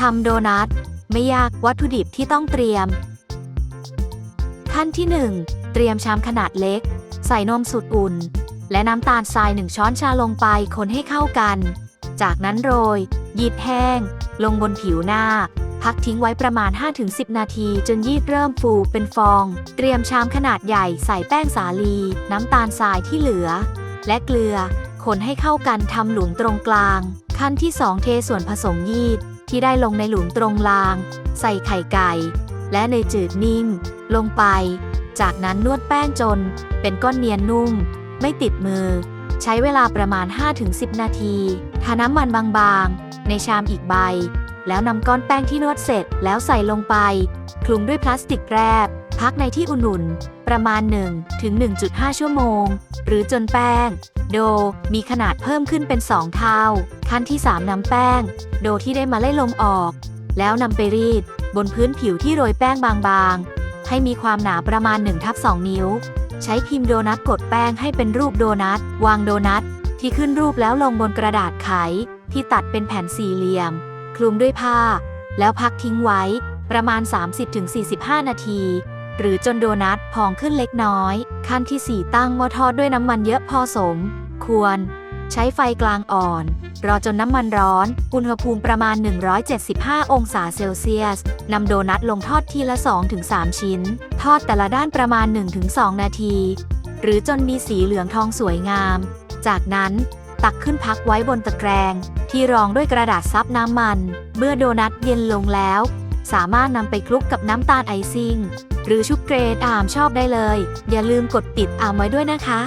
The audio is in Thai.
ทำโดนัทไม่ยากวัตถุดิบที่ต้องเตรียม ขั้นที่ 1 เตรียมชามขนาดเล็ก ใส่นมสุดอุ่น และน้ำตาลทราย1ช้อนชาลงไปคนให้เข้ากัน จากนั้นโรย ยีดแห้ง ลงบนผิวหน้า พักทิ้งไว้ประมาณ 5-10 นาที จนยีดเริ่มฟูเป็นฟอง เตรียมชามขนาดใหญ่ใส่แป้งสาลี น้ำตาลทรายที่เหลือ และเกลือ คนให้เข้ากันทำหลุมตรงกลาง ขั้นที่ 2 เทส่วนผสมยีดที่ได้ลงในหลุมตรงลาง ใส่ไข่ไก่ และเนยจืดนิ่มลงไป จากนั้นนวดแป้งจน เป็นก้อนเนียนนุ่ม ไม่ติดมือ ใช้เวลาประมาณ 5-10 นาทีทาน้ำมันบางๆ ในชามอีกใบ แล้วนำก้อนแป้งที่นวดเสร็จแล้วใส่ลงไป คลุมด้วยพลาสติกแรบ พักในที่อุ่นๆ ประมาณ 1 ถึง 1.5 ชั่วโมง หรือจนแป้ง โดมีขนาดเพิ่มขึ้นเป็น 2 เท่า ขั้นที่ 3นำแป้ง โดที่ได้มาไล่ลมออก แล้วนำไปรีด บนพื้นผิวที่โรยแป้งบางๆ ให้มีความหนาประมาณ1ทับ2นิ้ว ใช้พิมพ์โดนัทกดแป้งให้เป็นรูปโดนัท วางโดนัท ที่ขึ้นรูปแล้วลงบนกระดาษไข ที่ตัดเป็นแผ่นสี่เหลี่ยม คลุมด้วยผ้า แล้วพักทิ้งไว้ประมาณ 30-45 นาที หรือจนโดนัทพองขึ้นเล็กน้อย ขั้นที่ 4 ตั้งหม้อทอดด้วยน้ำมันเยอะพอสม ควร ใช้ไฟกลางอ่อน รอจนน้ำมันร้อน อุณหภูมิประมาณ 175 องศาเซลเซียสนำโดนัทลงทอดทีละ 2-3 ชิ้น ทอดแต่ละด้านประมาณ 1-2 นาที หรือจนมีสีเหลืองทองสวยงาม จากนั้นตักขึ้นพักไว้บนตะแกรง ที่รองด้วยกระดาษซับน้ำมัน เมื่อโดนัทเย็นลงแล้ว สามารถนำไปคลุกกับน้ำตาลไอซิ่ง หรือชุบเกรดอามชอบได้เลย อย่าลืมกดติดอามไว้ด้วยนะคะ